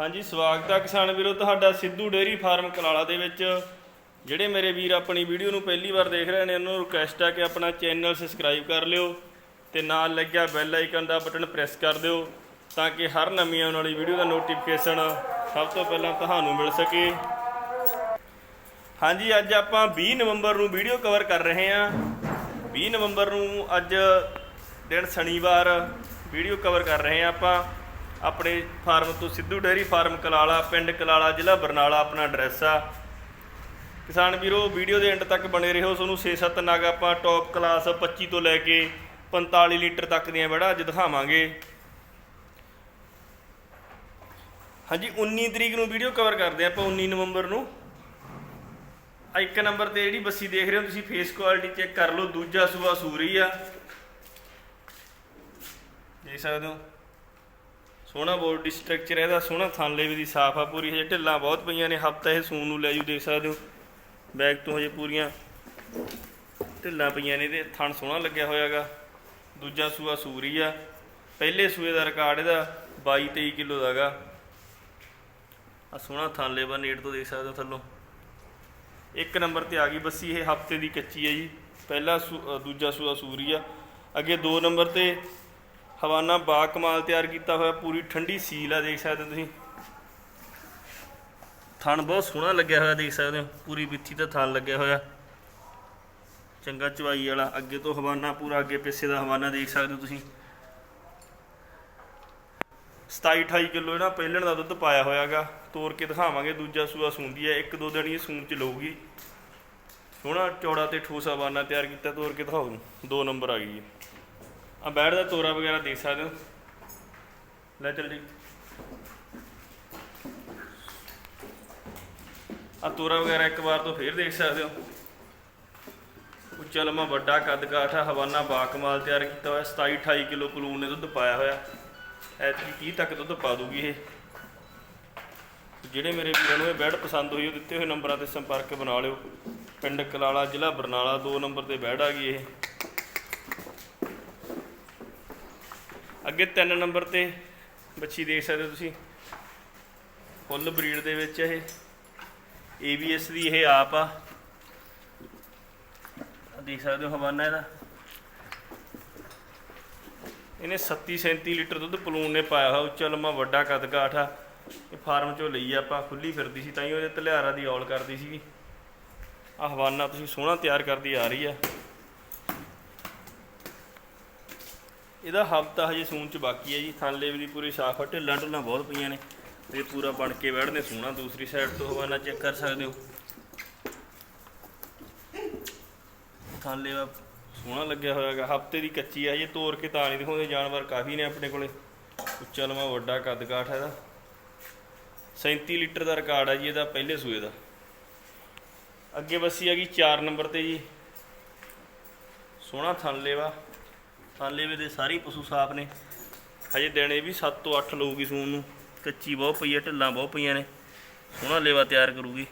ਹਾਂਜੀ, ਸਵਾਗਤ ਹੈ ਕਿਸਾਨ ਵੀਰੋ, ਤੁਹਾਡਾ ਸਿੱਧੂ ਡੇਅਰੀ ਫਾਰਮ ਕਲਾਲਾ ਦੇ ਵਿੱਚ। ਜਿਹੜੇ ਮੇਰੇ ਵੀਰ ਆਪਣੀ ਵੀਡੀਓ ਨੂੰ ਪਹਿਲੀ ਵਾਰ ਦੇਖ ਰਹੇ ਨੇ, ਉਹਨਾਂ ਨੂੰ ਰਿਕੁਐਸਟ ਹੈ ਕਿ ਆਪਣਾ ਚੈਨਲ ਸਬਸਕ੍ਰਾਈਬ ਕਰ ਲਿਓ ਤੇ ਨਾਲ ਲੱਗਿਆ ਬੈਲ ਆਈਕਨ ਦਾ ਬਟਨ ਪ੍ਰੈਸ ਕਰ ਦਿਓ ਤਾਂ ਕਿ ਹਰ ਨਵੀਂ ਆਉਣ ਵਾਲੀ ਵੀਡੀਓ ਦਾ ਨੋਟੀਫਿਕੇਸ਼ਨ ਸਭ ਤੋਂ ਪਹਿਲਾਂ ਤੁਹਾਨੂੰ ਮਿਲ ਸਕੇ। ਹਾਂਜੀ, ਅੱਜ ਆਪਾਂ 20 ਨਵੰਬਰ ਨੂੰ ਵੀਡੀਓ ਕਵਰ ਕਰ ਰਹੇ ਹਾਂ। 20 ਨਵੰਬਰ ਨੂੰ ਅੱਜ ਦਿਨ ਸ਼ਨੀਵਾਰ ਵੀਡੀਓ ਕਵਰ ਕਰ ਰਹੇ ਹਾਂ ਆਪਾਂ। ਆਪਣੇ ਫਾਰਮ ਤੋਂ ਸਿੱਧੂ ਡੇਅਰੀ ਫਾਰਮ ਕਲਾਲਾ, ਪਿੰਡ ਕਲਾਲਾ, ਜ਼ਿਲ੍ਹਾ ਬਰਨਾਲਾ ਆਪਣਾ ਐਡਰੈਸ ਆ। ਕਿਸਾਨ ਵੀਰੋ, ਵੀਡੀਓ ਦੇ ਐਂਡ ਤੱਕ ਬਣੇ ਰਹੋ। ਤੁਹਾਨੂੰ 6-7 ਨਗ ਆਪਾਂ ਟੌਪ ਕਲਾਸ 25 ਤੋਂ ਲੈ ਕੇ 45 ਲੀਟਰ ਤੱਕ ਦੀਆਂ ਬੜਾ ਅੱਜ ਦਿਖਾਵਾਂਗੇ। ਹਾਂਜੀ 19 ਤਰੀਕ ਨੂੰ ਵੀਡੀਓ ਕਵਰ ਕਰਦੇ ਆਪਾਂ 19 ਨਵੰਬਰ ਨੂੰ। ਆ ਇੱਕ ਨੰਬਰ ਤੇ ਜਿਹੜੀ ਬੱਸੀ ਦੇਖ ਰਹੇ ਹੋ ਤੁਸੀਂ ਫੇਸ ਕੁਆਲਿਟੀ ਚੈੱਕ ਕਰ ਲਓ। ਦੂਜਾ ਸੂਆ ਸੂਰੀ ਆ। ਦੇਖ ਸਕਦੇ ਹੋ। ਸੋਹਣਾ ਬੋਡੀ ਸਟਰਕਚਰ ਇਹਦਾ ਸੋਹਣਾ ਥਾਂਲੇ ਵੀ ਦੀ ਸਾਫ਼ ਆ ਪੂਰੀ, ਹਜੇ ਢਿੱਲਾਂ ਬਹੁਤ ਪਈਆਂ ਨੇ, ਹਫਤਾ ਇਹ ਸੂਨ ਨੂੰ ਲੈ ਜੂ ਦੇਖ ਸਕਦੇ ਹੋ। ਬੈਗ ਤੋਂ ਹਜੇ ਪੂਰੀਆਂ ਢਿੱਲਾਂ ਪਈਆਂ ਨੇ ਤੇ ਥਣ ਸੋਹਣਾ ਲੱਗਿਆ ਹੋਇਆਗਾ। ਦੂਜਾ ਸੂਆ ਸੂਰੀ ਆ, ਪਹਿਲੇ ਸੂਏ ਦਾ ਰਿਕਾਰਡ ਇਹਦਾ 22 23 ਕਿਲੋ ਦਾਗਾ ਆ ਸੋਹਣਾ ਥਾਂਲੇ ਬਾ ਨੇੜ ਤੋਂ ਦੇਖ ਸਕਦੇ ਹੋ ਥੱਲੋਂ। ਇੱਕ ਨੰਬਰ ਤੇ ਆ ਗਈ ਬੱਸੀ, ਇਹ ਹਫ਼ਤੇ ਦੀ ਕੱਚੀ ਹੈ ਜੀ। ਪਹਿਲਾ ਸੂ- ਦੂਜਾ ਸੂਆ ਸੂਰੀ ਆ। ਅੱਗੇ ਦੋ ਨੰਬਰ ਤੇ ਹਵਾਨਾ ਬਾ ਕਮਾਲ ਤਿਆਰ ਕੀਤਾ ਹੋਇਆ, ਪੂਰੀ ਠੰਡੀ ਸੀਲ ਆ, ਦੇਖ ਸਕਦੇ ਹੋ ਤੁਸੀਂ। ਥਣ ਬਹੁਤ ਸੋਹਣਾ ਲੱਗਿਆ ਹੋਇਆ, ਦੇਖ ਸਕਦੇ ਹੋ। ਪੂਰੀ ਬਿੱਥੀ ਦਾ ਥਣ ਲੱਗਿਆ ਹੋਇਆ। ਚੰਗਾ ਚਵਾਈ ਵਾਲਾ, ਅੱਗੇ ਤੋਂ ਹਵਾਨਾ ਪੂਰਾ ਅੱਗੇ ਪਿੱਛੇ ਦਾ ਹਵਾਨਾ ਦੇਖ ਸਕਦੇ ਹੋ ਤੁਸੀਂ। 27 28 ਕਿਲੋ ਇਹਨਾਂ ਪਹਿਲਣ ਦਾ ਦੁੱਧ ਪਾਇਆ ਹੋਇਆਗਾ ਤੋੜ ਕੇ ਦਿਖਾਵਾਂਗੇ, ਦੂਜਾ ਸੂਆ ਸੂੰਦੀ ਹੈ, ਇੱਕ ਦੋ ਦਿਨ ਇਹ ਸੂਣ ਚ ਲਊਗੀ। ਸੋਹਣਾ ਚੌੜਾ ਤੇ ਠੋਸ ਹਵਾਨਾ ਤਿਆਰ ਕੀਤਾ ਤੋੜ ਕੇ ਦਿਖਾਓ। ਦੋ ਨੰਬਰ ਆ ਗਈ ਹੈ। ਆ ਬੈਡ ਦਾ ਤੋਰਾ ਵਗੈਰਾ ਦੇਖ ਸਕਦੇ ਹੋ। ਲੈ ਚੱਲ ਜੀ। ਆ ਤੋਰਾ ਵਗੈਰਾ ਇੱਕ ਵਾਰ ਤੋਂ ਫੇਰ ਦੇਖ ਸਕਦੇ ਹੋ। ਉੱਚਾ ਲੰਮਾ ਵੱਡਾ ਕੱਦ ਕਾਠਾ ਆ ਹਵਾਨਾ ਬਾਕਮਾਲ ਤਿਆਰ ਕੀਤਾ ਹੋਇਆ। 27 28 ਕਿਲੋ ਪਲੂਨ ਨੇ ਦੁੱਧ ਪਾਇਆ ਹੋਇਆ। ਐਤਕੀ 30 ਤੱਕ ਦੁੱਧ ਪਾ ਦੂਗੀ ਇਹ। ਜਿਹੜੇ ਮੇਰੇ ਵੀਰਾਂ ਨੂੰ ਇਹ ਬੈਡ ਪਸੰਦ ਹੋਈ ਉਹ ਦਿੱਤੇ ਹੋਏ ਨੰਬਰਾਂ ਤੇ ਸੰਪਰਕ ਬਣਾ ਲਿਓ। ਪਿੰਡ ਕਲਾਲਾ ਜ਼ਿਲ੍ਹਾ ਬਰਨਾਲਾ, ਦੋ ਨੰਬਰ ਤੇ ਬੈਡ ਆ ਗਈ ਇਹ। ਅੱਗੇ ਤਿੰਨ ਨੰਬਰ ਤੇ ਬੱਚੀ ਦੇਖ ਸਕਦੇ ਹੋ ਤੁਸੀਂ। ਫੁੱਲ ਬਰੀਡ ਦੇ ਵਿੱਚ ਇਹ ABS ਦੀ ਇਹ ਆਪ ਆ। ਆਹ ਦੇਖ ਸਕਦੇ ਹੋ ਹਵਾਨਾ ਇਹਦਾ। ਇਹਨੇ 37 37 ਲੀਟਰ ਦੁੱਧ ਪਲੂਨ ਨੇ ਪਾਇਆ ਹੋਇਆ। ਉੱਚਾ ਲੰਮਾ ਵੱਡਾ ਕੱਦ ਕਾਠ ਆ। ਇਹ ਫਾਰਮ ਚੋਂ ਲਈ ਆਪਾਂ ਖੁੱਲੀ ਫਿਰਦੀ ਸੀ ਤਾਂ ਹੀ ਉਹਦੇ ਤਲਿਆਰਾ ਦੀ ਔਲ ਕਰਦੀ ਸੀਗੀ। ਆ ਹਵਾਨਾ ਤੁਸੀਂ ਸੋਹਣਾ ਤਿਆਰ ਕਰਦੀ ਆ ਰਹੀ ਆ। ਇਹਦਾ ਹਫਤਾ ਹਜੇ ਸੂਣ ਚ ਬਾਕੀ ਹੈ ਜੀ। ਥਾਂਲੇ ਦੀ ਪੂਰੀ ਸਾਫ਼ ਆ, ਢਿੱਲਾਂ ਢੁੱਲਾਂ ਬਹੁਤ ਪਈਆਂ ਨੇ। ਤੇ ਪੂਰਾ ਬਣ ਕੇ ਬੈਠਨੇ ਸੋਹਣਾ ਦੂਸਰੀ ਸਾਈਡ ਤੋਂ ਹਵਾਨਾ ਚੈੱਕ ਕਰ ਸਕਦੇ ਹੋ। ਥਾਂਲੇ ਦਾ ਸੋਹਣਾ ਲੱਗਿਆ ਹੋਇਆਗਾ ਹਫ਼ਤੇ ਦੀ ਕੱਚੀ ਆ ਇਹ ਤੋੜ ਕੇ ਤਾਂ ਨਹੀਂ ਦਿਖਾਉਂਦੇ, ਜਾਨਵਰ ਕਾਫੀ ਨੇ ਆਪਣੇ ਕੋਲੇ। ਉੱਚਾ ਲੰਮਾ ਵੱਡਾ ਕੱਦ ਕਾਠ ਹੈ ਇਹਦਾ। 37 ਲੀਟਰ ਦਾ ਰਿਕਾਰਡ ਆ ਜੀ ਇਹਦਾ, ਪਹਿਲੇ ਸੂਏ ਦਾ। ਅੱਗੇ ਬੱਸੀ ਆ ਗਈ 4 ਨੰਬਰ ਤੇ ਜੀ। ਸੋਹਣਾ ਥਾਂਲੇਵਾ ਥਾਂਲੇਵੇ ਦੇ ਸਾਰੇ ਪਸ਼ੂ ਸਾਫ਼ ਨੇ। ਹਜੇ ਦਿਨ ਇਹ ਵੀ 7 ਤੋਂ 8 ਲਊਗੀ ਸੂਣ ਨੂੰ। ਕੱਚੀ ਬਹੁਤ ਪਈ ਹੈ ਢਿੱਲਾਂ ਬਹੁਤ ਪਈਆਂ ਨੇ। ਸੋਹਣਾ ਲੇਵਾ ਤਿਆਰ ਕਰੂਗੀ।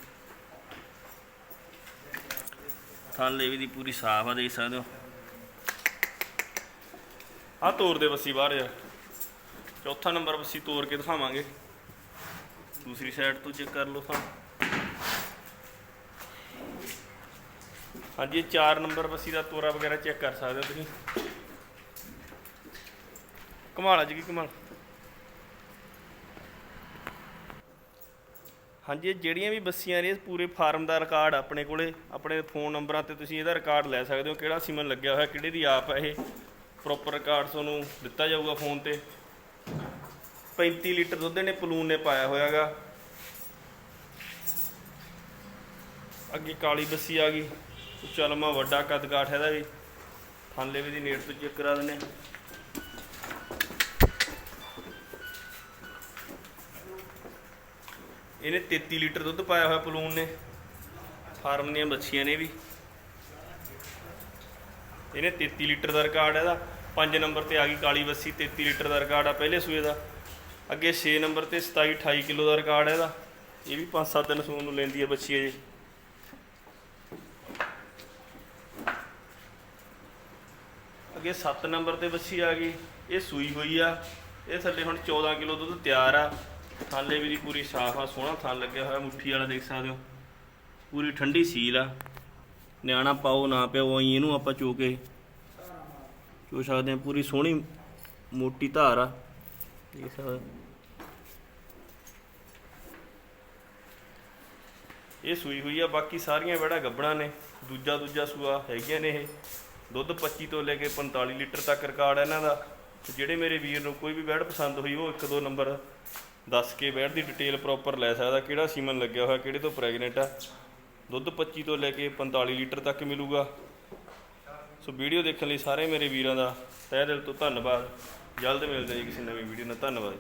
ਥਾਲੇਵੇ ਦੀ ਪੂਰੀ ਸਾਫ਼ ਆ, ਦੇਖ ਸਕਦੇ ਹੋ। ਆ ਤੋਰ ਦੇ ਬੱਸੀ ਬਾਹਰ ਯਾਰ। ਚੌਥਾ ਨੰਬਰ ਬੱਸੀ ਤੋਰ ਕੇ ਦਿਖਾਵਾਂਗੇ। ਦੂਸਰੀ ਸਾਈਡ ਤੋਂ ਚੈੱਕ ਕਰ ਲਓ ਥਣ ਹਾਂਜੀ, ਇਹ 4 ਨੰਬਰ ਬੱਸੀ ਦਾ ਤੋਰਾ ਵਗੈਰਾ ਚੈੱਕ ਕਰ ਸਕਦੇ ਹੋ ਤੁਸੀਂ। ਕਮਾਲ ਅੱਜ ਕੀ ਕਮਾਲ। ਹਾਂਜੀ, ਇਹ ਜਿਹੜੀਆਂ ਵੀ ਬੱਸੀਆਂ ਨੇ ਪੂਰੇ ਫਾਰਮ ਦਾ ਰਿਕਾਰਡ ਆਪਣੇ ਕੋਲੇ। ਆਪਣੇ ਫੋਨ ਨੰਬਰਾਂ ਤੇ ਤੁਸੀਂ ਇਹਦਾ ਰਿਕਾਰਡ ਲੈ ਸਕਦੇ ਹੋ, ਕਿਹੜਾ ਸੀਮਨ ਲੱਗਿਆ ਹੋਇਆ, ਕਿਹੜੇ ਦੀ ਆਪ ਹੈ ਇਹ। ਪ੍ਰੋਪਰ ਰਿਕਾਰਡ ਤੁਹਾਨੂੰ ਦਿੱਤਾ ਜਾਊਗਾ ਫੋਨ ਤੇ। 35 ਲੀਟਰ ਦੁੱਧ ਨੇ ਪਲੂਨ ਨੇ ਪਾਇਆ ਹੋਇਆਗਾ ਅੱਗੇ ਕਾਲੀ ਬੱਸੀ ਆ ਗਈ। ਉੱਚਾ ਲੰਮਾ ਵੱਡਾ ਕੱਦ ਕਾਠ ਇਹਦਾ ਵੀ। ਥਾਂਲੇ ਵੀ ਦੀ ਨੇੜ ਤੋਂ ਚੈੱਕ ਕਰਾ ਦਿੰਦੇ ਇਹਨੇ 33 ਲੀਟਰ ਦੁੱਧ ਪਾਇਆ ਹੋਇਆ ਪਲੂਨ ਨੇ। ਫਾਰਮ ਦੀਆਂ ਬੱਚੀਆਂ ਨੇ ਵੀ। ਇਹਨੇ 33 ਲੀਟਰ ਦਾ ਰਿਕਾਰਡ ਹੈ ਇਹਦਾ। 5 ਨੰਬਰ ਤੇ ਆ ਗਈ ਕਾਲੀ ਬੱਸੀ 33 ਲੀਟਰ ਦਾ ਰਿਕਾਰਡ ਆ ਪਹਿਲੇ ਸੂਏ ਦਾ। ਅੱਗੇ 6 ਨੰਬਰ ਤੇ 27 28 ਕਿਲੋ ਦਾ ਰਿਕਾਰਡ ਹੈ ਇਹਦਾ। ਇਹ ਵੀ 5-7 ਦਿਨ ਸੂਣ ਨੂੰ ਲੈਂਦੀ ਹੈ ਬੱਚੀ ਅਜੇ ਅੱਗੇ 7 ਨੰਬਰ ਤੇ ਬੱਚੀ ਆ ਗਈ। ਇਹ ਸੂਈ ਹੋਈ ਆ। ਇਹ ਥੱਲੇ ਹੁਣ 14 ਕਿਲੋ ਦੁੱਧ ਤਿਆਰ ਆ। ਥਾਲੇ ਵੀ ਦੀ ਪੂਰੀ ਸਾਫ਼ ਆ, ਸੋਹਣਾ ਥਾਲ ਲੱਗਿਆ ਹੋਇਆ, ਮੁੱਠੀ ਵਾਲਾ ਦੇਖ ਸਕਦੇ ਹੋ। ਪੂਰੀ ਠੰਡੀ ਸੀਲ ਆ। ਨਿਆਣਾ ਪਾਓ ਨਾ ਪਿਓ ਐਂ ਇਹਨੂੰ ਆਪਾਂ ਚੋ ਕੇ ਚੋ ਸਕਦੇ ਹਾਂ। ਪੂਰੀ ਸੋਹਣੀ ਮੋਟੀ ਧਾਰ ਆ। ਦੇਖ ਸਕਦੇ ਇਹ ਸੂਈ ਹੋਈ ਆ, ਬਾਕੀ ਸਾਰੀਆਂ ਵੜਾ ਗੱਬਣਾ ਨੇ। ਦੂਜਾ ਦੂਜਾ ਸੂਆ ਹੈਗੀਆਂ ਨੇ ਇਹ। ਦੁੱਧ 25 ਤੋਂ ਲੈ ਕੇ 45 ਲੀਟਰ ਤੱਕ ਰਿਕਾਰਡ ਹੈ ਇਹਨਾਂ ਦਾ। ਜਿਹੜੇ ਮੇਰੇ ਵੀਰ ਨੂੰ ਕੋਈ ਵੀ ਵੈੜ ਪਸੰਦ ਹੋਈ, ਉਹ ਇੱਕ ਦੋ ਨੰਬਰ ਦੱਸ ਕੇ ਵੈੜ ਦੀ ਡਿਟੇਲ ਪ੍ਰੋਪਰ ਲੈ ਸਕਦਾ, ਕਿਹੜਾ ਸੀਮਨ ਲੱਗਿਆ ਹੋਇਆ, ਕਿਹੜੇ ਤੋਂ ਪ੍ਰੈਗਨੈਂਟ ਆ। ਦੁੱਧ 25 ਤੋਂ ਲੈ ਕੇ 45 ਲੀਟਰ ਤੱਕ ਮਿਲੂਗਾ। ਸੋ ਵੀਡੀਓ ਦੇਖਣ ਲਈ ਸਾਰੇ ਮੇਰੇ ਵੀਰਾਂ ਦਾ ਤਹਿ ਦਿਲ ਤੋਂ ਧੰਨਵਾਦ। ਜਲਦ ਮਿਲਦੇ ਜੀ ਕਿਸੇ ਨਵੀਂ ਵੀਡੀਓ ਨਾਲ। ਧੰਨਵਾਦ